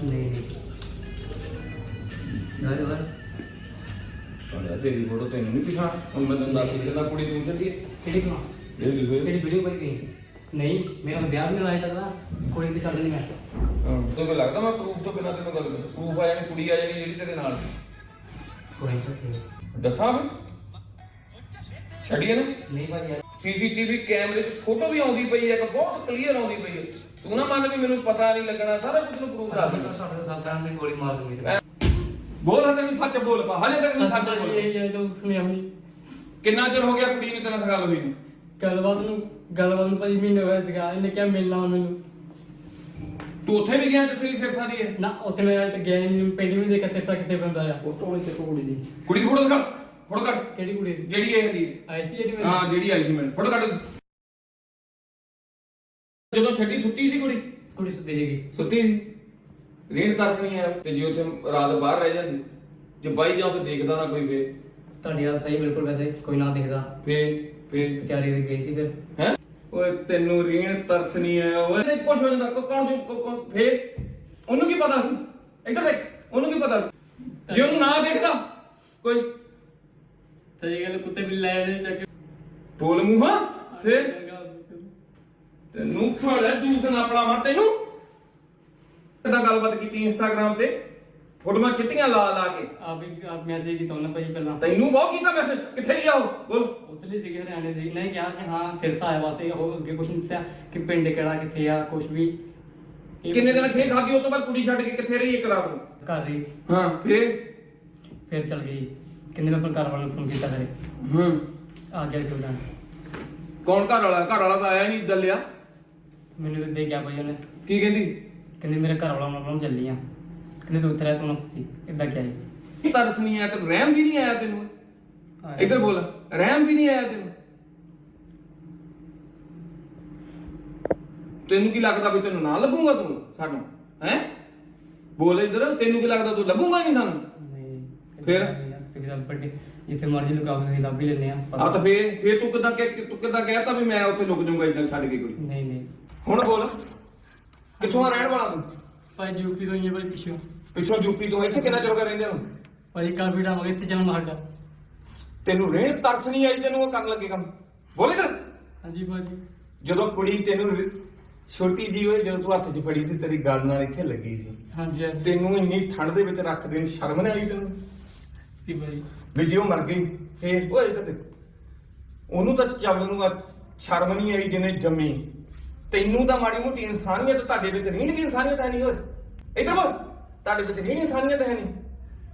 ਨਹੀਂ ਯਾਰ ਯਾਰ ਕਹਿੰਦਾ ਤੇਰੀ ਫੋਟੋ ਤੈਨੂੰ ਨਹੀਂ ਦਿਖਾ ਹੁਣ ਮੈਂ ਤੈਨੂੰ ਦੱਸ ਦਿੰਦਾ ਕੁੜੀ ਨੂੰ ਚੱਲੀ ਕਿਹੜੀ ਕਲਾ ਇਹ ਲਿਖੋ ਕਿਹੜੀ ਵੀਡੀਓ ਪਾਈ ਗਈ ਨਹੀਂ ਮੇਰਾ ਵਿਆਹ ਵੀ ਹੋਇਆ ਤੱਕ ਕੁੜੀ ਦੀ ਛੱਡ ਨਹੀਂ ਮੈਂ? ਤੈਨੂੰ ਲੱਗਦਾ ਮੈਂ ਪ੍ਰੂਫ ਤੋਂ ਬਿਨਾਂ ਤੈਨੂੰ ਗੱਲ ਪ੍ਰੂਫ ਆ ਜਾਣੀ ਕੁੜੀ ਆ ਜਾਣੀ ਜਿਹੜੀ ਤੇਰੇ ਨਾਲ ਕੋਈ ਨਹੀਂ ਦੱਸਾਂ ਮੈਂ ਛੱਡੀਏ ਨਾ? ਨਹੀਂ ਯਾਰ। ਸੀਸੀਟੀਵੀ ਕੈਮਰੇ 'ਚ ਫੋਟੋ ਵੀ ਆਉਂਦੀ ਪਈ ਹੈ ਇੱਕ ਬਹੁਤ ਕਲੀਅਰ ਆਉਂਦੀ ਪਈ ਹੈ। ਤੂੰ ਨਾ ਮੰਨ ਵੀ ਮੈਨੂੰ ਪਤਾ ਨਹੀਂ ਲੱਗਣਾ ਸਾਰਾ ਕੁਝ ਨੂੰ ਪ੍ਰੂਫ ਦੱਸ ਦੇ ਸਾਡੇ ਸਾਥ ਕਰਨ ਦੀ ਗੋਲੀ ਮਾਰ ਦੂੰਗੀ ਹੈਂ? ਬੋਲ ਹਜੇ ਵੀ ਸੱਚ ਬੋਲ ਪਾ ਹਜੇ ਤੱਕ ਵੀ ਸੱਚ ਬੋਲ ਇਹ ਇਹ ਤਾਂ ਸੁਣਿਆ ਨਹੀਂ ਕਿੰਨਾ ਚਿਰ ਹੋ ਗਿਆ ਕੁੜੀ ਨੂੰ ਤੇਰੇ ਨਾਲ ਗੱਲ ਹੋਈ ਨੂੰ? ਗੱਲਬਾਤ ਨੂੰ ਗੱਲਬਾਤ ਨੂੰ ਭਾਜੀ ਮਹੀਨੇ ਹੋਇਆ ਸੀਗਾ ਇਹਨੇ ਕਿਹਾ ਮਿਲਣਾ ਮੈਨੂੰ। ਤੂੰ ਉੱਥੇ ਵੀ ਗਿਆ ਜਿੱਥੇ ਸਿਰਸਾ ਦੀ ਹੈ? ਨਾ ਉੱਥੇ ਮੈਂ ਅਜੇ ਤੱਕ ਗਿਆ ਹੀ ਨਹੀਂ ਪਿੰਡ ਵੀ ਨਹੀਂ ਦੇਖਿਆ ਸਿਰਤਾ ਕਿੱਥੇ ਬੰਦਾ ਆ। ਫੋਟੋ ਵਾਲੀ ਤੇ ਕੁੜੀ ਦੀ। ਕੁੜੀ ਫੋਟੋ ਦਿਖਾ ਫੋਟੋ ਕੱਢ। ਕਿਹੜੀ ਕੁੜੀ? ਦੀ ਜਿਹੜੀ ਇਹ ਦੀ ਆਈ ਸੀ ਜਿਹੜੀ ਹਾਂ ਜਿਹੜੀ ਆਈ ਸੀ ਮੈਨੂੰ। ਫੋਟੋ ਕੱਢ। ਜਦੋਂ ਛੱਡੀ ਸੁੱਤੀ ਸੀ ਕੁੜੀ? ਕੁੜੀ ਸੁੱਤੀ ਸੀਗੀ। ਸੁੱਤੀ ਸੀ? ਰੀਣ ਤਰਸ ਨਹੀਂ ਆਇਆ ਤੇ ਜੇ ਉੱਥੇ ਰਾਤ ਬਾਹਰ ਰਹਿ ਜਾਂਦੀ ਜੇ ਬਾਈ ਜਾਂ ਉੱਥੇ ਦੇਖਦਾ ਨਾ ਕੋਈ ਫੇ ਤੁਹਾਡੀ ਗੱਲ ਸਹੀ ਬਿਲਕੁਲ ਵੈਸੇ ਕੋਈ ਨਾ ਦੇਖਦਾ। ਫੇ ਫੇ ਵਿਚਾਰੀ ਦੀ ਗਈ ਸੀ ਫਿਰ। ਹੈ? ਓਏ ਤੈਨੂੰ ਰੀਣ ਤਰਸ ਨਹੀਂ ਆਇਆ ਓਏ। ਨਹੀਂ ਕੁਛ ਹੋ ਜਾਂਦਾ ਕੋ ਕੌਣ ਜੋ ਫੇਰ? ਉਹਨੂੰ ਕੀ ਪਤਾ ਸੀ? ਇੱਧਰ ਦੇਖ ਉਹਨੂੰ ਕੀ ਪਤਾ ਸੀ? ਜੇ ਉਹਨੂੰ ਨਾ ਦੇਖਦਾ ਕੋਈ ਸਹੀ ਗੱਲ ਕੁੱਤੇ ਵੀ ਲੈ ਆਣੇ ਚੱਕ ਬੋਲ ਮੂੰਹਾਂ ਫੇਰ? ਤੈਨੂੰ ਫੜ ਲੈ ਜੂਸ ਨਾ ਪਲਾਵਾਂ ਤੈਨੂੰ। ਕਿਦਾਂ ਗੱਲਬਾਤ ਕੀਤੀ ਇੰਸਟਾਗ੍ਰam ਤੇ। ਫੋਟੋਆਂ ਚਿੱਟੀਆਂ ਲਾ ਲਾ ਕੇ। ਆਪ ਹੀ ਆਪ ਮੈਸੇਜ ਕੀਤਾ ਉਹਨੇ ਭਾਜੀ ਪਹਿਲਾਂ। ਤੈਨੂੰ ਬਹੁਤ ਕੀਤਾ ਮੈਸੇਜ ਕਿੱਥੇ ਗਿਆ ਉਹ? ਬੋਲ। ਉਤਲੀ ਸੀਗੇ ਹਰਿਆਣੇ ਦੇ। ਨਹੀਂ ਕਿਹਾ ਕਿ ਹਾਂ ਸਿਰਸਾ ਆਇਆ ਵਾਸੇ ਉਹ ਅੱਗੇ ਕੁਛ ਨਹੀਂ ਦੱਸਿਆ ਕਿ ਪਿੰਡ ਕਿਹੜਾ ਕਿੱਥੇ ਆ ਕੁਛ ਵੀ। ਇਹ ਕਿੰਨੇ ਦਿਨ ਖੇ ਖਾਦੀ ਉਸ ਤੋਂ ਬਾਅਦ ਕੁੜੀ ਛੱਡ ਕੇ ਕਿੱਥੇ ਰਹੀ ਇੱਕ ਰਾਤ ਨੂੰ? ਘਰ ਰਹੀ। ਹਾਂ ਫੇਰ? ਫਿਰ ਚਲ ਗਈ। ਕਿੰਨੇ ਮੈਂ ਆਪਣੇ ਘਰ ਵਾਲਿਆਂ ਨੂੰ ਫੋਨ ਕੀਤਾ ਕਰੇ ਹਾਂ। ਆ ਗਿਆ ਸੀ ਉਹਨਾਂ ਕੌਣ ਘਰ ਵਾਲਾ? ਘਰ ਵਾਲਾ ਤਾਂ ਆਇਆ ਨਹੀਂ ਦੱਲਿਆ ਮੈਨੂੰ ਤੇ ਦੇ ਗਿਆ ਭਾਈ ਉਹਨੇ। ਕੀ ਕਹਿੰਦੀ? ਕਹਿੰਦੇ ਮੇਰੇ ਘਰ ਵਾਲਾ ਨਾਲ ਚੱਲੀ ਆ। ਕਹਿੰਦੇ ਤੂੰ ਉੱਥੇ ਰਹਿ ਤੂੰ ਨਾ ਇਦਾਂ ਕਿਹਾ ਜੀ ਤਰਸ ਨਹੀਂ ਆਇਆ ਤੇ ਰਹਿਮ ਵੀ ਨਹੀਂ ਆਇਆ ਤੈਨੂੰ। ਇੱਧਰ ਬੋਲ ਰਹਿਮ ਵੀ ਨਹੀਂ ਆਇਆ ਤੈਨੂੰ। ਤੈਨੂੰ ਕੀ ਲੱਗਦਾ ਵੀ ਤੈਨੂੰ ਨਾ ਲੱਭੂਗਾ ਤੂੰ ਸਾਨੂੰ? ਹੈ? ਬੋਲ ਇੱਧਰ ਤੈਨੂੰ ਕੀ ਲੱਗਦਾ ਤੂੰ ਲੱਭੂਗਾ ਨਹੀਂ ਸਾਨੂੰ? ਨਹੀਂ ਫਿਰ? ਫਿਰ ਵੱਡੇ ਜਿੱਥੇ ਮਰਜ਼ੀ ਲੁਕਾਓ ਤੁਸੀਂ ਲੱਭ ਹੀ ਲੈਨੇ ਆ। ਆ ਤਾਂ ਫੇਰ ਫੇਰ ਤੂੰ ਕਿਦਾਂ ਕਿ ਤੂੰ ਕਿਦਾਂ ਕਹਿਤਾ ਵੀ ਮੈਂ ਉੱਥੇ ਲੁਕ ਜਾਊਂਗਾ ਇਦਾਂ ਛੱਡ ਕੇ ਨਹੀਂ ਹੁਣ ਬੋਲ। ਕਿੱਥੋਂ ਆ ਰਹਿਣ ਵਾਲਾ ਤੂੰ? ਭਾਈ ਯੂਪੀ ਤੋਂ ਹੀ ਹੈ ਭਾਈ ਪਿੱਛੋਂ। ਪਿੱਛੋਂ ਯੂਪੀ ਤੋਂ ਇੱਥੇ ਕਿੰਨਾ ਚਿਰ ਹੋ ਗਿਆ ਰਹਿੰਦੇ ਨੂੰ? ਭਾਈ ਕਾਫੀ ਟਾਈਮ ਹੋ ਗਿਆ ਇੱਥੇ ਜਨਮ ਸਾਡਾ ਤੈਨੂੰ ਰਹਿਣ ਤਰਸ ਨਹੀਂ ਆਈ ਤੈਨੂੰ ਉਹ ਕਰਨ ਲੱਗੇ ਕੰਮ? ਬੋਲ ਇੱਧਰ। ਹਾਂਜੀ ਭਾਜੀ। ਜਦੋਂ ਕੁੜੀ ਤੈਨੂੰ ਛੋਟੀ ਜੀ ਹੋਏ ਜਦੋਂ ਤੂੰ ਹੱਥ 'ਚ ਫੜੀ ਸੀ ਤੇਰੀ ਗੱਲ ਨਾਲ ਇੱਥੇ ਲੱਗੀ ਸੀ। ਹਾਂਜੀ ਹਾਂਜੀ। ਤੈਨੂੰ ਇੰਨੀ ਠੰਡ ਦੇ ਵਿੱਚ ਰੱਖ ਦੇਣ ਸ਼ਰਮ ਨਹੀਂ ਆਈ ਤੈਨੂੰ? ਸੀ ਭਾਜੀ। ਵੀ ਜੇ ਉਹ ਮਰ ਗਈ ਫੇਰ। ਓਏ ਦੇਖ। ਉਹਨੂੰ ਤਾਂ ਚੱਲ ਨੂੰ ਸ਼ਰਮ ਨਹੀਂ ਆਈ ਜਿਹਨੇ ਜੰਮੀ। ਤੈਨੂੰ ਤਾਂ ਮਾੜੀ ਮੋਟੀ ਇਨਸਾਨੀਅਤ ਤੁਹਾਡੇ ਵਿੱਚ ਨਹੀਂ ਨਹੀਂ ਇਨਸਾਨੀਅਤ ਹੈ ਨਹੀਂ ਓਏ। ਇੱਧਰ ਬੋਲ। ਤੁਹਾਡੇ ਵਿੱਚ ਨਹੀਂ ਇਨਸਾਨੀਅਤ ਹੈ ਨਹੀਂ।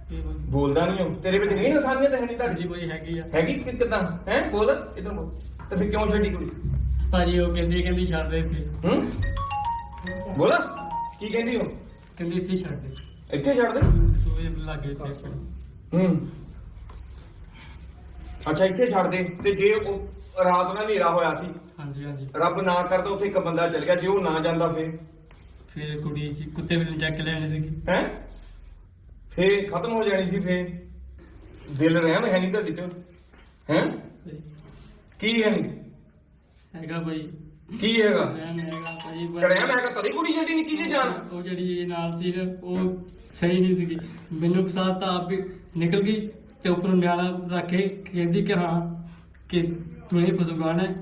ਜੀ ਬੋਲਦਾ ਨਹੀਂ ਉਹ। ਤੇਰੇ ਵਿੱਚ ਨਹੀਂ ਇਨਸਾਨੀਅਤ ਹੈ ਨਹੀਂ ਤੁਹਾਡੀ। ਜੀ ਹੈਗੀ ਆ। ਹੈਗੀ? ਕਿ ਕਿਦਾਂ? ਹੈ? ਬੋਲ। ਇੱਧਰ ਬੋਲ। ਤੇ ਫਿਰ ਕਿਉਂ ਛੱਡੀ ਕੁੜੀ? ਭਾਜੀ ਉਹ ਕਹਿੰਦੀ ਕਹਿੰਦੀ ਛੱਡ ਦੇ ਇੱਥੇ। ਹੂੰ? ਬੋਲ। ਕੀ ਕਹਿੰਦੀ ਉਹ? ਕਹਿੰਦੀ ਇੱਥੇ ਛੱਡ ਦੇ। ਇੱਥੇ ਛੱਡ ਦੇ? ਸੂਏ ਲੱਗੇ ਇੱਥੇ। ਆਪਣੇ। ਹੂੰ। ਅੱਛਾ ਇੱਥੇ ਛੱਡ ਦੇ। ਤੇ ਜੇ ਉਹ ਰਾਤ ਨੂੰ ਹਨੇਰਾ ਹੋਇਆ ਸੀ। ਹਾਂਜੀ ਹਾਂਜੀ। ਰੱਬ ਨਾ ਕਰਦਾ ਉੱਥੇ ਇੱਕ ਬੰਦਾ ਚੱਲ ਗਿਆ ਜੇ ਉਹ ਨਾ ਜਾਂਦਾ ਫੇਰ? ਫਿਰ ਕੁੜੀ ਜੀ ਕੁੱਤੇ ਵੀ ਚੱਕ ਲੈਣੇ ਸੀਗੇ। ਹੈ? ਫੇਰ ਖਤਮ ਹੋ ਜਾਣੀ ਸੀ ਫੇਰ। ਦਿਲ ਰਹਿਮ ਹੈ ਨਹੀਂ ਤੁਹਾਡੇ ਚ ਹੈ? ਕੀ ਹੈ? ਨਹੀਂ ਹੈਗਾ ਭਾਈ ਕੀ ਹੈਗਾ? ਮੈਂ ਹੈਗਾ ਭਾਜੀ ਪਰ- ਰਹਿਮ ਹੈਗਾ ਤਦੀ ਕੁੜੀ ਛੱਡੀ ਨਿੱਕੀ ਜਿਹੀ ਜਾਨ? ਉਹ ਜਿਹੜੀ ਨਾਲ ਸੀ ਨਾ, ਉਹ ਸਹੀ ਨਹੀਂ ਸੀਗੀ। ਮੈਨੂੰ ਪਸੰਦ ਤਾਂ ਆਪ ਵੀ ਨਿਕਲ ਗਈ ਤੇ ਉੱਪਰ ਨਿਆਣਾ ਰੱਖੇ ਕਹਿੰਦੀ ਕਿ ਹਾਂ ਕਿ ਤੂੰ ਇਹ ਫਸੂਗਾਣ ਹੈ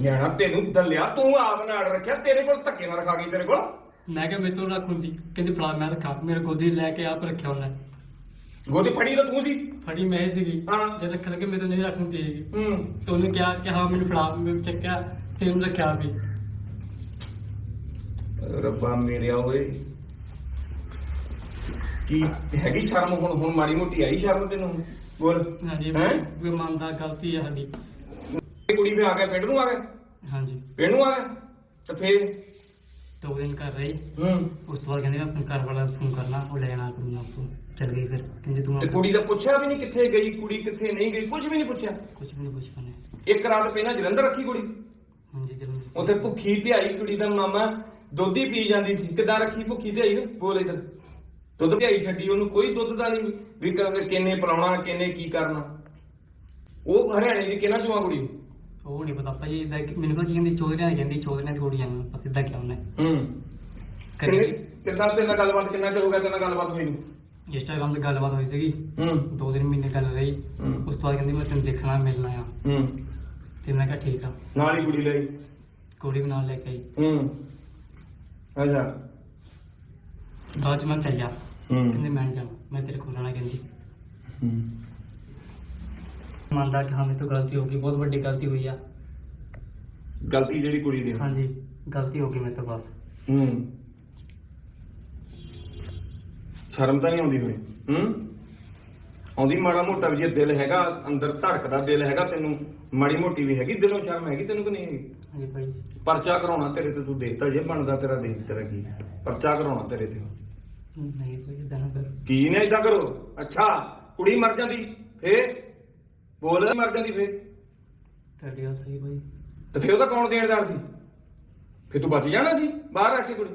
ਨਿਆਣਾ ਤੈਨੂੰ ਦੱਲਿਆ ਤੂੰ ਆਪ ਨਾਲ ਰੱਖਿਆ ਤੇਰੇ ਕੋਲ ਧੱਕੇ ਨਾਲ ਰਖਾ ਗਈ ਤੇਰੇ ਕੋਲ? ਮੈਂ ਕਿਹਾ ਮੇਰੇ ਤੋਂ ਰੱਖ ਹੁੰਦੀ। ਕਹਿੰਦੀ ਫਲਾ ਮੈਂ ਰੱਖਾ। ਮੇਰੇ ਗੋਦੀ ਲੈ ਕੇ ਆਪ ਰੱਖਿਆ ਉਹਨੇ। ਗੋਦੀ ਫੜੀ ਤਾਂ ਤੂੰ ਸੀ? ਫੜੀ ਮੈਂ ਹੀ ਸੀਗੀ। ਹਾਂ। ਜਦ ਰੱਖਣ ਲੱਗੇ ਮੇਰੇ ਤੋਂ ਨਹੀਂ ਰੱਖ ਹੁੰਦੀ ਸੀਗੀ ਹੂੰ। ਤੇ ਉਹਨੇ ਕਿਹਾ ਕਿ ਹਾਂ ਮੈਨੂੰ ਫੜਾ ਮੈਂ ਚੱਕਿਆ ਤੇ ਉਹਨੇ ਰੱਖਿਆ ਵੀ ਰੱਬਾ ਮੇਰਿਆ ਓਏ। ਕੀ ਹੈਗੀ ਸ਼ਰਮ? ਹੁਣ ਹੁਣ ਮਾੜੀ ਮੋਟੀ ਆਈ ਸ਼ਰਮ ਤੈਨੂੰ? ਬੋਲ। ਹਾਂਜੀ ਹੈਂ? ਵੀ ਮੰਨਦਾ ਗਲਤੀ ਹੈ ਸਾਡੀ। ਕੁੜੀ ਫੇ ਆ ਗਿਆ ਪਿੰਡ ਨੂੰ ਆ ਗਿਆ? ਹਾਂਜੀ। ਪਿੰਡ ਨੂੰ ਆ ਗਿਆ? ਤੇ ਫੇਰ? ਦੋ ਦਿਨ ਕਰ ਰਹੀ। ਹੂੰ। ਉਸ ਤੋਂ ਬਾਅਦ ਕਹਿੰਦੇ ਮੈਂ ਆਪਣੇ ਘਰ ਵਾਲਾ ਨੂੰ ਫੋਨ ਕਰਨਾ ਉਹ ਲੈਣਾ ਕਰੂੰਗਾ ਆਪਕੋ ਚਲ ਗਈ ਫਿਰ। ਕਹਿੰਦੇ ਤੂੰ ਤੇ ਕੁੜੀ ਦਾ ਪੁੱਛਿਆ ਵੀ ਨਹੀਂ ਕਿੱਥੇ ਗਈ ਕੁੜੀ ਕਿੱਥੇ ਨਹੀਂ ਗਈ ਕੁਝ ਵੀ ਨਹੀਂ ਪੁੱਛਿਆ। ਕੁਝ ਵੀ ਨਹੀਂ ਪੁੱਛਣਾ ਨੇ ਇੱਕ ਰਾਤ ਪਹਿਲਾਂ ਜਲੰਧਰ ਰੱਖੀ ਕੁੜੀ। ਹਾਂਜੀ ਜਰੂਰ ਉੱਥੇ ਭੁੱਖੀ ਤੇ ਆਈ ਕੁੜੀ ਦਾ ਮਾਮਾ ਦੁੱਧ ਹੀ ਪੀ ਜਾਂਦੀ ਸੀ। ਕਿੱਦਾਂ ਰੱਖੀ ਭੁੱਖੀ ਤੇ ਆਈ ਬੋਲ ਇਧਰ। ਦੁੱਧ ਪਿਆਈ ਛੱਡੀ ਉਹਨੂੰ ਕੋਈ ਦੁੱਧ ਦਾ ਨਹੀਂ ਵੀ ਕ- ਕਿੰਨੇ ਪਿਲਾਉਣਾ ਕਿੰਨੇ ਕੀ ਕਰਨਾ। ਉਹ ਹਰਿਆਣੇ ਦੀ ਕਿਹਨਾਂ ਚੋਂ ਆ ਕੁੜੀ? ਉਹ ਨਹੀਂ ਪਤਾ ਭਾਈ ਇਦਾਂ ਮੈਨੂੰ ਕਹਿੰਦੀ ਕਹਿੰਦੀ ਚੌਧਰੀਆਂ ਦੀ ਕਹਿੰਦੀ ਚੌਧਰੀਆਂ ਦੀ ਕੁੜੀ ਆ ਬਸ ਇਦਾਂ ਕਿਹਾ ਉਹਨੇ। ਹੂੰ। ਕਰੀ ਕਿੰਨਾ ਤੇਰੇ ਨਾਲ ਗੱਲਬਾਤ ਕਿੰਨਾ ਚਿਰ ਹੋ ਗਿਆ ਤੇਰੇ ਨਾਲ ਗੱਲਬਾਤ ਹੋਈ ਨੂੰ? ਇੰਸਟਾਗ੍ਰਾਮ ਤੇ ਗੱਲਬਾਤ ਹੋਈ ਸੀਗੀ। ਹੂੰ। ਦੋ ਦਿਨ ਮਹੀਨੇ ਗੱਲ ਰਹੀ। ਹੂੰ। ਉਸ ਤੋਂ ਬਾਅਦ ਕਹਿੰਦੀ ਮੈਂ ਤੈਨੂੰ ਦੇਖਣਾ ਮਿਲਣਾ ਆ ਹੂੰ। ਤੇ ਮੈਂ ਕਿਹਾ ਠੀਕ ਆ। ਨਾਲ ਹੀ ਕੁੜੀ ਲਈ? ਕੁੜੀ ਵੀ ਨਾਲ ਲੈ ਕੇ ਆਈ। ਹੂੰ। ਅੱਛਾ। ਬਾਅਦ ਚ ਮੈਂ ਚੱਲਿਆ ਹੂੰ। ਕਹਿੰਦੇ ਮੈਂ ਨੀ ਜਾਣਾ ਮੈਂ ਤੇਰੇ ਕੋਲ ਰਹਿਣਾ ਕਹਿੰਦੀ। ਹੂੰ। ਮੰਨਦਾ ਕਿ ਹਾਂ ਮੇਰੇ ਤੋਂ ਗਲਤੀ ਹੋ ਗਈ ਬਹੁਤ ਵੱਡੀ ਗਲਤੀ ਹੋਈ ਆ। ਗਲਤੀ ਜਿਹੜੀ ਕੁੜੀ ਦੀ ਹਾਂਜੀ ਗਲਤੀ ਹੋ ਗਈ ਮੇਰੇ ਤੋਂ ਬਸ। ਹੂੰ। ਸ਼ਰਮ ਤਾਂ ਨਹੀਂ ਆਉਂਦੀ ਹੋਈ ਹੂੰ? ਆਉਂਦੀ ਮਾੜਾ ਮੋਟਾ ਵੀ ਜੇ ਦਿਲ ਹੈਗਾ ਅੰਦਰ ਧੜਕਦਾ ਦਿਲ ਹੈਗਾ ਤੈਨੂੰ ਮਾੜੀ ਮੋਟੀ ਵੀ ਹੈਗੀ ਦਿਲੋਂ ਸ਼ਰਮ ਹੈਗੀ ਤੈਨੂੰ ਕਿ ਨਹੀਂ ਹੈਗੀ? ਹਾਂਜੀ ਭਾਈ। ਪਰਚਾ ਕਰਾਉਣਾ ਤੇਰੇ ਤੇ ਤੂੰ ਦੇਖਦਾ ਜੇ ਬਣਦਾ ਤੇਰਾ ਦੇਖ ਤੇਰਾ ਕੀ। ਪਰਚਾ ਕਰਾਉਣਾ ਤੇਰੇ ਤੇ। ਨਹੀਂ ਭਾਈ ਇਦਾਂ ਨਾ ਕਰੋ। ਕੀ ਨੇ ਇਦਾਂ ਕਰੋ? ਅੱਛਾ ਕੁੜੀ ਮਰ ਜਾਂਦੀ ਫੇਰ? ਬੋਲ ਮਰ ਜਾਂਦੀ ਫੇਰ। ਤੁਹਾਡੀ ਗੱਲ ਸਹੀ ਭਾਈ ਤੇ ਫੇਰ ਉਹਦਾ ਕੌਣ ਦੇਣਦਾਰ ਸੀ? ਫੇਰ ਤੂੰ ਬਚ ਜਾਣਾ ਸੀ ਬਾਹਰ ਰੱਖ ਕੇ ਕੁੜੀ।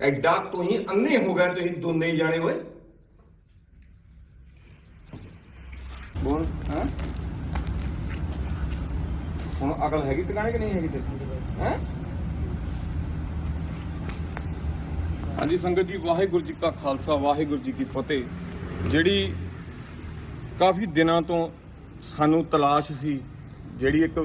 ਐਡਾ ਤੁਸੀਂ ਅੰਨੇ ਹੋ ਗਏ ਤੁਸੀਂ ਦੋਨੇ ਹੀ ਜਾਣੇ ਹੋਏ ਬੋਲ ਹਾਂ? ਹੁਣ ਅਕਲ ਹੈਗੀ ਟਿਕਾਣੇ ਕਿ ਨਹੀਂ ਹੈਗੀ ਤੇ ਹੈ? ਹਾਂਜੀ ਸੰਗਤ ਜੀ ਵਾਹਿਗੁਰੂ ਜੀ ਕਾ ਖਾਲਸਾ ਵਾਹਿਗੁਰੂ ਜੀ ਕੀ ਫਤਿਹ। ਜਿਹੜੀ ਕਾਫੀ ਦਿਨਾਂ ਤੋਂ ਸਾਨੂੰ ਤਲਾਸ਼ ਸੀ, ਜਿਹੜੀ ਇੱਕ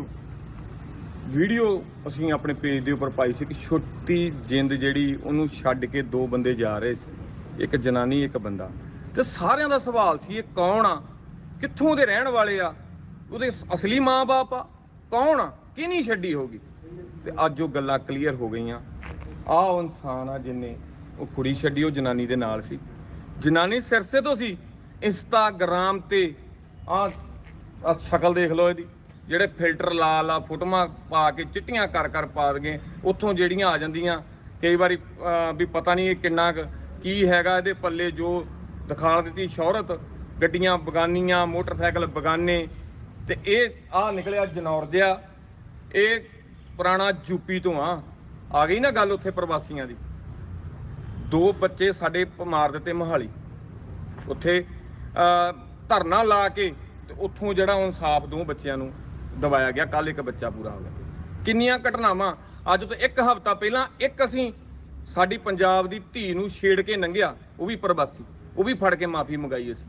ਵੀਡੀਓ ਅਸੀਂ ਆਪਣੇ ਪੇਜ ਦੇ ਉੱਪਰ ਪਾਈ ਸੀ ਕਿ ਛੋਟੀ ਜਿੰਦ ਜਿਹੜੀ ਉਹਨੂੰ ਛੱਡ ਕੇ ਦੋ ਬੰਦੇ ਜਾ ਰਹੇ ਸੀ, ਇੱਕ ਜਨਾਨੀ, ਇੱਕ ਬੰਦਾ। ਤੇ ਸਾਰਿਆਂ ਦਾ ਸਵਾਲ ਸੀ, ਇਹ ਕੌਣ ਆ? ਕਿੱਥੋਂ ਦੇ ਰਹਿਣ ਵਾਲੇ ਆ? ਉਹਦੇ ਅਸਲੀ ਮਾਂ-ਬਾਪ ਆ? ਕੌਣ ਆ? ਕਿਹਨੀ ਛੱਡੀ ਹੋਗੀ ਤੇ ਅੱਜ ਉਹ ਗੱਲਾਂ ਕਲੀਅਰ ਹੋ ਗਈਆਂ। ਆਹ ਉਹ ਇਨਸਾਨ ਆ ਜਿਨੇ ਉਹ ਕੁੜੀ ਛੱਡੀ, ਉਹ ਜਨਾਨੀ ਦੇ ਨਾਲ ਸੀ। ਜਨਾਨੀ ਸਿਰਸੇ ਤੋਂ ਸੀ ਇੰਸਟਾਗ੍ਰਾਮ ਤੇ ਆ ਆ ਸ਼ਕਲ ਦੇਖ ਲਓ ਇਹਦੀ। ਜਿਹੜੇ ਫਿਲਟਰ ਲਾ ਲਾ ਫੋਟੋਆਂ ਪਾ ਕੇ ਚਿੱਟੀਆਂ ਕਰ ਕਰ ਪਾ ਦਗੇ, ਉੱਥੋਂ ਜਿਹੜੀਆਂ ਆ ਜਾਂਦੀਆਂ। ਕਈ ਵਾਰੀ ਵੀ ਪਤਾ ਨਹੀਂ ਇਹ ਕਿੰਨਾ ਕੁ ਕੀ ਹੈਗਾ ਇਹਦੇ ਪੱਲੇ ਜੋ ਦਿਖਾ ਦਿੱਤੀ ਸ਼ੌਹਰਤ। ਗੱਡੀਆਂ ਬਗਾਨੀਆਂ, ਮੋਟਰਸਾਈਕਲ ਬਗਾਨੇ। ਤੇ ਇਹ ਆ ਨਿਕਲਿਆ ਜਨੌਰ ਜਿਹਾ। ਇਹ ਪੁਰਾਣਾ ਯੂਪੀ ਤੋਂ ਆ। ਆ ਗਈ ਨਾ ਗੱਲ ਉੱਥੇ ਪ੍ਰਵਾਸੀਆਂ ਦੀ। ਦੋ ਬੱਚੇ ਸਾਡੇ ਮਾਰ ਦਿੱਤੇ ਮੋਹਾਲੀ। ਉੱਥੇ ਧਰਨਾ ਲਾ ਕੇ ਤੇ ਉੱਥੋਂ ਜਿਹੜਾ ਇਨਸਾਫ ਦੋ ਬੱਚਿਆਂ ਨੂੰ ਦਵਾਇਆ ਗਿਆ ਕੱਲ ਇੱਕ ਬੱਚਾ ਪੂਰਾ ਹੋ ਗਿਆ। ਕਿੰਨੀਆਂ ਘਟਨਾਵਾਂ? ਅੱਜ ਤੋਂ ਇੱਕ ਹਫ਼ਤਾ ਪਹਿਲਾਂ ਇੱਕ ਅਸੀਂ ਸਾਡੀ ਪੰਜਾਬ ਦੀ ਧੀ ਨੂੰ ਛੇੜ ਕੇ ਲੰਘਿਆ ਉਹ ਵੀ ਪ੍ਰਵਾਸੀ, ਉਹ ਵੀ ਫੜ ਕੇ ਮਾਫੀ ਮੰਗਾਈ ਅਸੀਂ।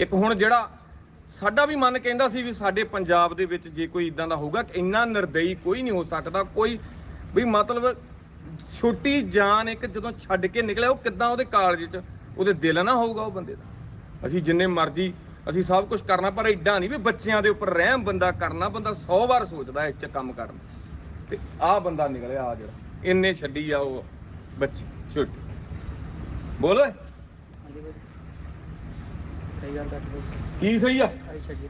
ਇੱਕ ਹੁਣ ਜਿਹੜਾ ਸਾਡਾ ਵੀ ਮਨ ਕਹਿੰਦਾ ਸੀ ਵੀ ਸਾਡੇ ਪੰਜਾਬ ਦੇ ਵਿੱਚ ਜੇ ਕੋਈ ਇਦਾਂ ਦਾ ਹੋਊਗਾ ਇੰਨਾ ਨਿਰਦਈ ਕੋਈ ਨਹੀਂ ਹੋ ਸਕਦਾ, ਕੋਈ ਵੀ ਮਤਲਬ ਛੋਟੀ ਜਾਨ ਇੱਕ ਜਦੋਂ ਛੱਡ ਕੇ ਨਿਕਲਿਆ, ਉਹ ਕਿੱਦਾਂ ਉਹਦੇ ਕਾਲਜ 'ਚ ਉਹਦੇ ਦਿਲ ਨਾ ਹੋਊਗਾ ਉਹ ਬੰਦੇ ਦਾ? ਅਸੀਂ ਜਿੰਨੇ ਮਰਜ਼ੀ ਅਸੀਂ ਸਭ ਕੁਝ ਕਰਨਾ ਪਰ ਐਡਾ ਨਹੀਂ ਵੀ ਬੱਚਿਆਂ ਦੇ ਉੱਪਰ ਰਹਿਮ ਬੰਦਾ ਕਰਨਾ ਬੰਦਾ 100 ਵਾਰ ਸੋਚਦਾ ਇਹ 'ਚ ਕੰਮ ਕਰਨ। ਤੇ ਆਹ ਬੰਦਾ ਨਿਕਲਿਆ ਆ ਜਿਹੜਾ ਇੰਨੇ ਛੱਡੀ ਆ ਉਹ ਬੱਚੀ ਛੋਟੀ। ਬੋਲ ਓਏ। ਸਹੀ ਗੱਲ ਤੁਹਾਡੀ ਕੀ ਸਹੀ ਆ? ਛੱਡੀ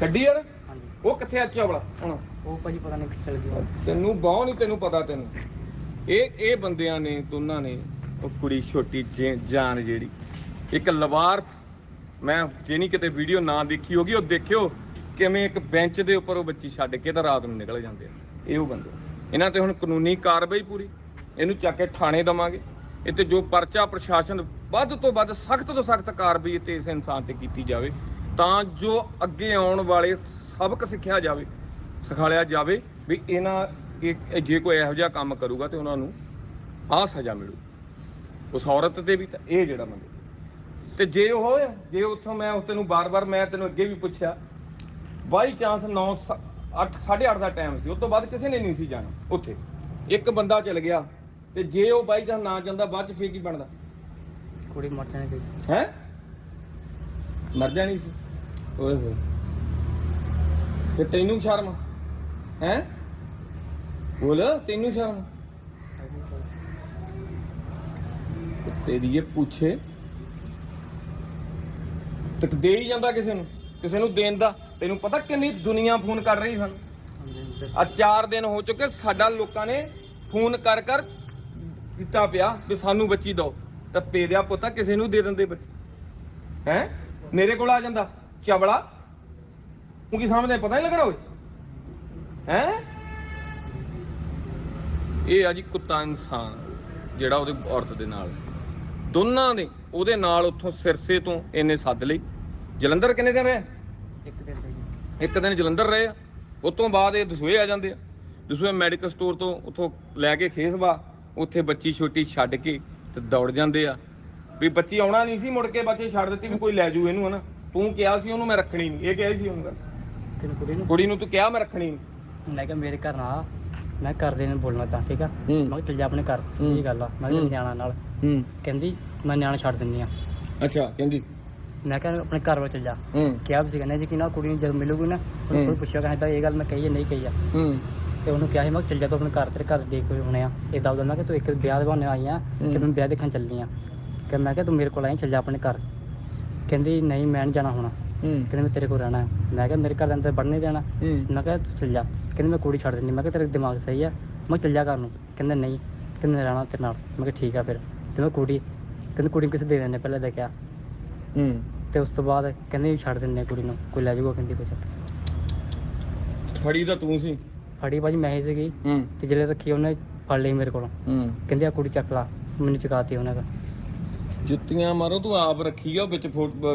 ਛੱਡੀ ਯਾਰ ਹਾਂਜੀ। ਉਹ ਕਿੱਥੇ ਆ ਚਵਲਾ ਹੁਣ। ਉਹ ਭਾਈ ਪਤਾ ਨਹੀਂ ਕਿੱਥੇ ਚਲ ਗਿਆ ਤੈਨੂੰ ਬਹੁ ਨਹੀਂ ਤੈਨੂੰ ਪਤਾ ਤੈਨੂੰ। ਇਹ ਇਹ ਬੰਦਿਆਂ ਨੇ ਦੋਨਾਂ ਨੇ ਉਹ ਕੁੜੀ ਛੋਟੀ ਜਾਨ ਜਿਹੜੀ ਇੱਕ ਲਵਾਰਸ ਮੈਂ ਜੇ ਨਹੀਂ ਕਿਤੇ ਵੀਡੀਓ ਨਾ ਦੇਖੀ ਹੋਗੀ, ਉਹ ਦੇਖਿਓ ਕਿਵੇਂ ਇੱਕ ਬੈਂਚ ਦੇ ਉੱਪਰ ਉਹ ਬੱਚੀ ਛੱਡ ਕੇ ਤਾਂ ਰਾਤ ਨੂੰ ਨਿਕਲ ਜਾਂਦੇ ਆ। ਇਹ ਉਹ ਬੰਦੇ ਇਹਨਾਂ ਤੇ ਹੁਣ ਕਾਨੂੰਨੀ ਕਾਰਵਾਈ ਪੂਰੀ, ਇਹਨੂੰ ਚੱਕ ਕੇ ਥਾਣੇ ਦਵਾਂਗੇ। ਇਹ ਤੇ ਜੋ ਪਰਚਾ ਪ੍ਰਸ਼ਾਸਨ ਵੱਧ ਤੋਂ ਵੱਧ ਸਖਤ ਤੋਂ ਸਖਤ ਕਾਰਵਾਈ ਤੇ ਇਸ ਇਨਸਾਨ ਤੇ ਕੀਤੀ ਜਾਵੇ, ਤਾਂ ਜੋ ਅੱਗੇ ਆਉਣ ਵਾਲੇ ਸਬਕ ਸਿੱਖਿਆ ਜਾਵੇ ਸਿਖਾਲਿਆ ਜਾਵੇ ਵੀ ਇਹਨਾਂ ਜੇ ਕੋਈ ਇਹੋ ਜਿਹਾ ਕੰਮ ਕਰੂਗਾ ਤੇ ਉਹਨਾਂ ਨੂੰ ਆਹ ਸਜ਼ਾ ਮਿਲੂ। ਉਸ ਔਰਤ ਤੇ ਵੀ ਤਾਂ ਇਹ ਜਿਹੜਾ ਬੰਦੇ ਤੇ ਜੇ ਉਹ ਹੋਇਆ ਜੇ ਉੱਥੋਂ ਮੈਂ ਉਸ ਤੈਨੂੰ ਬਾਰ-ਬਾਰ ਮੈਂ ਤੈਨੂੰ ਅੱਗੇ ਵੀ ਪੁੱਛਿਆ ਬਾਈ ਚਾਂਸ 9 8 8:30 ਦਾ ਟਾਈਮ ਸੀ ਉਸ ਤੋਂ ਬਾਅਦ ਕਿਸੇ ਨੇ ਨਹੀਂ ਸੀ ਜਾਣਾ ਉੱਥੇ। ਇੱਕ ਬੰਦਾ ਚਲ ਗਿਆ ਤੇ ਜੇ ਉਹ ਬਾਈ ਚਾਂਸ ਨਾ ਜਾਂਦਾ ਬਾਅਦ ਚ ਫੇਰ ਕੀ ਬਣਦਾ? ਕੁੜੀ ਮਰ ਜਾਣੀ ਗਈ ਹੈ? ਮਰ ਜਾਣੀ ਸੀ? ਓਏ ਹੋਏ। ਤੇ ਤੈਨੂੰ ਸ਼ਰਮ? ਹੈ? ਬੋਲ ਤੈਨੂੰ ਸ਼ਰਮ? ਦੀ ਇਹ ਪੁੱਛੇ ਤੇ ਦੇ ਹੀ ਜਾਂਦਾ ਕਿਸੇ ਨੂੰ ਕਿਸੇ ਨੂੰ ਦੇਣ ਦਾ। ਤੈਨੂੰ ਪਤਾ ਕਿੰਨੀ ਦੁਨੀਆ ਫੋਨ ਕਰ ਰਹੀ ਸਾਨੂੰ? ਆ 4 ਦਿਨ ਹੋ ਚੁੱਕੇ ਸਾਡਾ ਲੋਕਾਂ ਨੇ ਫੋਨ ਕਰ ਕਰ ਦਿੱਤਾ ਪਿਆ ਵੀ ਸਾਨੂੰ ਬੱਚੀ ਦਿਓ। ਤਾਂ ਪੇ ਦਿਆ ਪੁੱਤਾ ਕਿਸੇ ਨੂੰ ਦੇ ਦਿੰਦੇ ਬੱਚੀ। ਹੈ? ਮੇਰੇ ਕੋਲ ਆ ਜਾਂਦਾ। ਚਵਲਾ ਤੂੰ ਕੀ ਸਮਝਦਾ ਪਤਾ ਨਹੀਂ ਲੱਗਣਾ ਓਏ ਹੈ? ਇਹ ਆ ਜੀ ਕੁੱਤਾ ਇਨਸਾਨ ਜਿਹੜਾ ਉਹਦੇ ਔਰਤ ਦੇ ਨਾਲ ਸੀ। ਦੋਨਾਂ ਨੇ ਉਹਦੇ ਨਾਲ ਉੱਥੋਂ ਸਿਰਸੇ ਤੋਂ ਇਹਨੇ ਸੱਦ ਲਈ। ਜਲੰਧਰ ਕਿੰਨੇ ਦਿਨ ਰਹੇ? ਇੱਕ ਦਿਨ ਇੱਕ ਦਿਨ ਜਲੰਧਰ ਰਹੇ ਆ? ਉਸ ਤੋਂ ਬਾਅਦ ਇਹ ਦਸੂਏ ਆ ਜਾਂਦੇ ਆ। ਦਸੂਏ ਮੈਡੀਕਲ ਸਟੋਰ ਤੋਂ ਉੱਥੋਂ ਲੈ ਕੇ ਖੇਸਵਾ ਉੱਥੇ ਬੱਚੀ ਛੋਟੀ ਛੱਡ ਕੇ ਤੇ ਦੌੜ ਜਾਂਦੇ ਆ। ਵੀ ਬੱਚੀ ਆਉਣਾ ਨਹੀਂ ਸੀ ਮੁੜ ਕੇ ਬੱਚੇ ਛੱਡ ਦਿੱਤੀ ਵੀ ਕੋਈ ਲੈ ਜੂ ਇਹਨੂੰ ਹਨਾ। ਤੂੰ ਕਿਹਾ ਸੀ ਉਹਨੂੰ ਮੈਂ ਰੱਖਣੀ ਨਹੀਂ। ਇਹ ਕਿਹਾ ਸੀ ਉਹਨੂੰ ਕੁੜੀ ਨੂੰ? ਕੁੜੀ ਨੂੰ ਤੂੰ ਕਿਹਾ ਮੈਂ ਰੱਖਣੀ ਨਹੀਂ। ਮੈਂ ਕਿਹਾ ਮੇਰੇ ਘਰ ਨਾ ਆ। ਮੈਂ ਘਰ ਦੇ ਨੂੰ ਬੋਲਣਾ ਤਾਂ ਠੀਕ ਆ? ਹੂੰ। ਮੈਂ ਕਿਹਾ ਚੱਲ ਜਾ ਆਪਣੇ ਘਰ। ਇਹ ਗੱਲ ਆ। ਮੈਂ ਕਿਹਾ। ਨਿਆਣਾ ਨਾਲ। ਹੂੰ। ਕਹਿੰਦੀ ਮੈਂ ਨਿਆਣਾ ਛੱਡ ਦਿੰਦੀ ਆ। ਅੱਛਾ ਕਹਿੰਦੀ। ਮੈਂ ਕਿਹਾ ਆਪਣੇ ਘਰ ਵੱਲ ਚੱਲ ਜਾ। ਹੂੰ। ਕਿਹਾ ਵੀ ਸੀ ਕਹਿੰਦਾ ਜੀ ਕਿ ਨਾ ਕੁੜੀ ਨੂੰ ਜਦ ਮਿਲੂਗੀ ਨਾ ਉਹਨੂੰ। ਕੋਈ ਪੁੱਛਿਆ ਕਹਿੰਦਾ ਇਹ ਗੱਲ ਮੈਂ ਕਹੀ ਹੈ ਨਹੀਂ ਕਹੀ ਆ। ਹੂੰ। ਤੇ ਉਹਨੂੰ ਕਿਹਾ ਸੀ ਮੈਂ ਕਿਹਾ ਚੱਲ ਜਾ ਤੂੰ ਆਪਣੇ ਘਰ ਤੇਰੇ ਘਰ ਦੇਖ ਕੇ ਹੁਣੇ ਆ। ਇਦਾਂ ਉਦਾਂ ਮੈਂ ਕਿ ਤੂੰ ਇੱਕ ਵਿਆਹ ਦੇ ਬਹਾਨੇ ਆਈ ਆ ਤੇ ਮੈਂ ਵਿਆਹ ਦੇਖਣ ਚੱਲੀ ਆ। ਕਿ ਮੈਂ ਕਿਹਾ ਤੂੰ ਮੇਰੇ ਕੋਲ ਆਈ ਚੱਲ ਜਾ ਆਪਣੇ ਘਰ। ਕਹਿੰਦੀ ਨਹੀਂ ਮੈਂ ਨਹੀਂ ਜਾਣਾ ਹੁਣ। ਕਹਿੰਦੀ ਮੈਂ ਤੇਰੇ ਕੋਲ ਰਹਿਣਾ। ਮੈਂ ਕਿਹਾ ਮੇਰੇ ਘਰ ਦੇ ਅੰਦਰ ਵੜਨ ਦੇਣਾ। ਮੈਂ ਕਿਹਾ ਤੂੰ ਚੱਲ ਜਾ। ਕਹਿੰਦੀ ਮੈਂ ਕੁੜੀ ਛੱਡ ਦਿੰਦੀ। ਮੈਂ ਕਿਹਾ ਤੇਰਾ ਦਿਮਾਗ ਸਹੀ ਆ? ਮੈਂ ਚੱਲ ਜਾ ਘਰ ਨੂੰ। ਕਹਿੰਦਾ ਨਹੀਂ। ਕਹਿੰਦਾ ਰਹਿਣਾ ਤੇਰੇ ਨਾਲ। ਮੈਂ ਕਿਹਾ ਠੀਕ ਆ ਫਿਰ। ਤੇ ਮੈਂ ਕੁੜੀ। ਕਹਿੰਦੀ ਕੁੜੀ ਨੂੰ ਕਿਸੇ ਦੇ ਦਿੰਦੇ ਪਹਿਲਾਂ ਦੇਖਿਆ ਹੂੰ ਤੇ ਉਸ ਤੋਂ ਬਾਅਦ ਕਹਿੰਦੇ ਵੀ ਛੱਡ ਦਿੰਦੇ ਆ ਕੁੜੀ ਨੂੰ ਕੋਈ ਲੈ ਜਾਊਗਾ ਕਹਿੰਦੀ ਕੁਛ। ਫੜੀ ਤਾਂ ਤੂੰ ਸੀ। ਫੜੀ ਭਾਜੀ ਮੈਂ ਹੀ ਸੀਗੀ। ਹੂੰ। ਤੇ ਜਿਹੜੇ ਰੱਖੀ ਉਹਨੇ ਫੜ ਲਈ ਮੇਰੇ ਕੋਲੋਂ। ਹੂੰ। ਕਹਿੰਦੇ ਆ ਕੁੜੀ ਚੱਕ ਲਾ ਮੈਨੂੰ ਚੁਕਾਤੀ ਉਹਨਾਂ ਦਾ। ਜੁੱਤੀਆਂ ਮਾਰੋ ਤੂੰ ਆਪ ਰੱਖੀ ਆ ਉਹ ਵਿੱਚ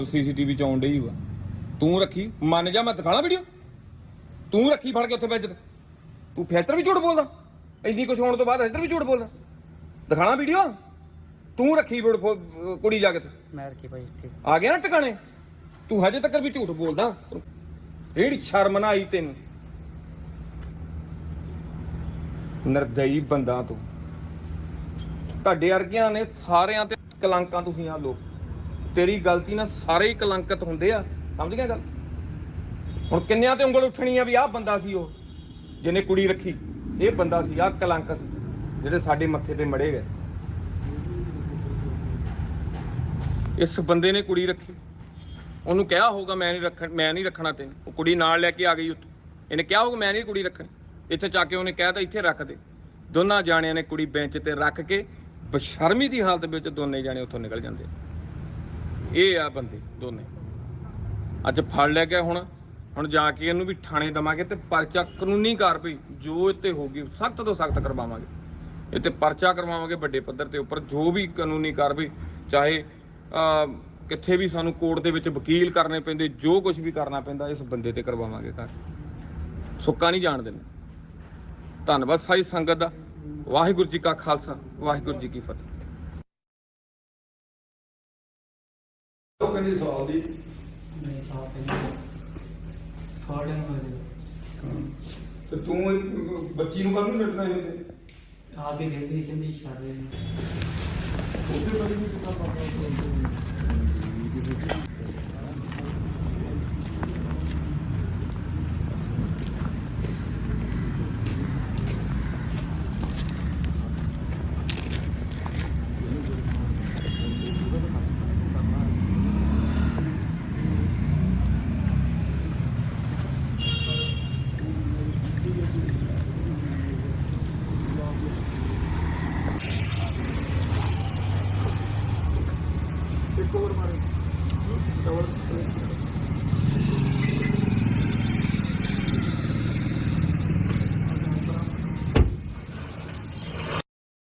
ਸੀਸੀਟੀਵੀ ਚ ਆਉਣ ਡਈ ਵਾ। ਤੂੰ ਰੱਖੀ ਮੰਨ ਜਾ ਮੈਂ ਦਿਖਾਣਾ ਵੀਡੀਓ ਤੂੰ ਰੱਖੀ ਫੜ ਕੇ ਉੱਥੇ ਵਿੱਚ ਤੂੰ। ਫੇਤਰ ਵੀ ਝੂਠ ਬੋਲਦਾ? ਇੰਨੀ ਕੁਛ ਹੋਣ ਤੋਂ ਬਾਅਦ ਇੱਧਰ ਵੀ ਝੂਠ ਬੋਲਦਾ। ਦਿਖਾਣਾ ਵੀਡੀਓ ਤੂੰ ਰੱਖੀ ਫੋ- ਕੁੜੀ ਜਾ ਕੇ ਤੇ। ਮੈਂ ਰੱਖੀ ਭਾਜੀ ਠੀਕ। ਆ ਗਿਆ ਨਾ ਟਿਕਾਣੇ? ਤੂੰ ਹਜੇ ਤੱਕ ਵੀ ਝੂਠ ਬੋਲਦਾ। ਜਿਹੜੀ ਸ਼ਰਮ ਨਾ ਆਈ ਤੈਨੂੰ। ਨਰਦਈ ਬੰਦਾ ਤੂੰ। ਤੁਹਾਡੇ ਵਰਗਿਆਂ ਨੇ ਸਾਰਿਆਂ ਤੇ ਕਲੰਕਾਂ ਤੁਸੀਂ ਆ ਲੋਕ ਤੇਰੀ ਗਲਤੀ ਨਾਲ ਸਾਰੇ ਹੀ ਕਲੰਕਿਤ ਹੁੰਦੇ ਆ। ਸਮਝ ਗਿਆ ਗੱਲ? ਹੁਣ ਕਿੰਨਿਆਂ ਤੇ ਉਂਗਲ ਉੱਠਣੀ ਆ ਵੀ ਆਹ ਬੰਦਾ ਸੀ ਉਹ ਜਿਹਨੇ ਕੁੜੀ ਰੱਖੀ। ਇਹ ਬੰਦਾ ਸੀ ਆਹ ਕਲੰਕ ਸੀ ਜਿਹੜੇ ਸਾਡੇ ਮੱਥੇ ਤੇ ਮੜੇ ਗਏ। ਇਸ ਬੰਦੇ ਨੇ ਕੁੜੀ ਰੱਖੀ। ਉਹਨੂੰ ਕਿਹਾ ਹੋਊਗਾ, ਮੈਂ ਨਹੀਂ ਰੱਖਣ ਮੈਂ ਨਹੀਂ ਰੱਖਣਾ ਤੈਨੂੰ। ਉਹ ਕੁੜੀ ਨਾਲ ਲੈ ਕੇ ਆ ਗਈ ਉੱਥੇ। ਇਹਨੇ ਕਿਹਾ ਹੋਊਗਾ, ਮੈਂ ਨਹੀਂ ਕੁੜੀ ਰੱਖਣੀ। ਇੱਥੇ ਚਾ ਕੇ ਉਹਨੇ ਕਹਿਤਾ ਇੱਥੇ ਰੱਖ ਦੇ। ਦੋਨਾਂ ਜਾਣਿਆਂ ਨੇ ਕੁੜੀ ਬੈਂਚ ਤੇ ਰੱਖ ਕੇ ਬਸ਼ਰਮੀ ਦੀ ਹਾਲਤ ਵਿੱਚ ਦੋਨੇ ਜਾਣੇ ਉੱਥੋਂ ਨਿਕਲ ਜਾਂਦੇ। ਇਹ ਆ ਬੰਦੇ, ਦੋਨੇ। ਅੱਜ ਫੜ ਲਿਆ ਗਿਆ ਹੁਣ। ਹੁਣ ਜਾ ਕੇ ਇਹਨੂੰ ਵੀ ਥਾਣੇ ਦਵਾਂਗੇ ਤੇ ਪਰਚਾ ਕਾਨੂੰਨੀ ਕਾਰਵਾਈ ਜੋ ਇੱਥੇ ਹੋਗੀ ਸਖਤ ਤੋਂ ਸਖਤ ਕਰਵਾਵਾਂਗੇ। ਇਹ ਤੇ ਪਰਚਾ ਕਰਵਾਵਾਂਗੇ ਵੱਡੇ ਪੱਧਰ ਤੇ ਉੱਪਰ। ਜੋ ਵੀ ਕਾਨੂੰਨੀ ਕਾਰਵਾਈ, ਚਾਹੇ ਕਿੱਥੇ ਵੀ ਸਾਨੂੰ ਕੋਰਟ ਦੇ ਵਿੱਚ ਵਕੀਲ ਕਰਨੇ ਪੈਂਦੇ ਜੋ ਕੁਝ ਵੀ ਕਰਨਾ ਪੈਂਦਾ ਇਸ ਬੰਦੇ ਤੇ ਕਰਵਾਵਾਂਗੇ ਘਰ ਸੁੱਕਾ ਨਹੀਂ ਜਾਣ ਦੇਣਾ ਧੰਨਵਾਦ ਸਾਰੀ ਸੰਗਤ ਦਾ। ਵਾਹਿਗੁਰੂ ਜੀ ਕਾ ਖਾਲਸਾ ਵਾਹਿਗੁਰੂ ਜੀ ਕੀ ਫਤਿਹ। ਉਹ ਕਹਿੰਦੀ ਸਵਾਲ ਦੀ? ਨਹੀਂ ਸਾਫ਼ ਨਹੀਂ। ਥੋੜੇ ਨੂੰ। ਤੇ ਤੂੰ ਇਹ ਬੱਚੀ ਨੂੰ ਕੱਲ ਨੂੰ ਲਟਣਾ ਹੁੰਦੇ ਆਪ ਹੀ ਕਹਿੰਦੀ ਛੱਡ ਦੇ। どういうことですか?